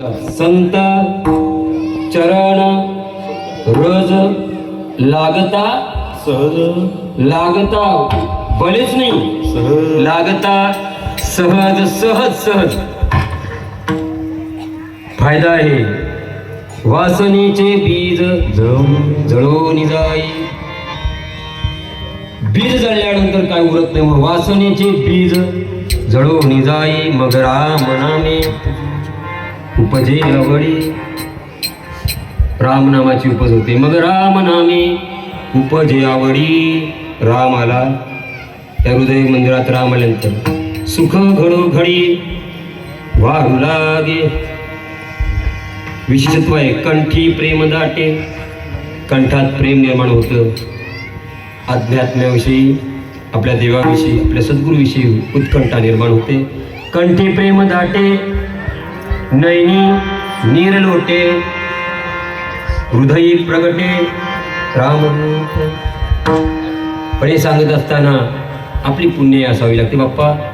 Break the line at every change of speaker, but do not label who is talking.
संत चरण रज लागता
सहज.
लागता बलेच नाही.
सहज.
लागता सहज सहज सहज. फायदा आहे. वासनेचे बीज जळून जाई. बीज जळल्यानंतर काय उरत नाही मग वासनेचे बीज जळून जाई. मग राम नामे उपजे आवडी रामनामाची उपज होते. मग राम नामे उपजे आवडी राम आला त्या हृदय मंदिरात राम आल्यानंतर सुख घडो घडी लागे. विशेषत्व आहे कंठी प्रेम दाटे. कंठात प्रेम निर्माण होतं. अध्यात्म्याविषयी आपल्या देवाविषयी आपल्या सद्गुरूविषयी उत्कंठा निर्माण होते. कंठी प्रेम दाटे. नैनी नीर लोटे हृदयी प्रगटे राम पण हे सांगत असताना आपली पुण्य असावी लागते बाप्पा.